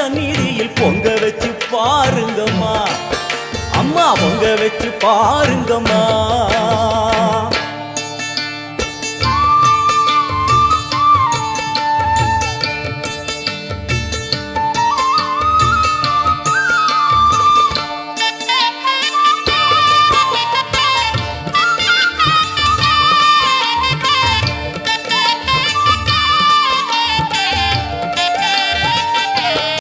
தாயின் சந்நிதியில் பொங்க வச்சு பாருங்கம்மா. அம்மா பொங்க வச்சு பாருங்கம்மா.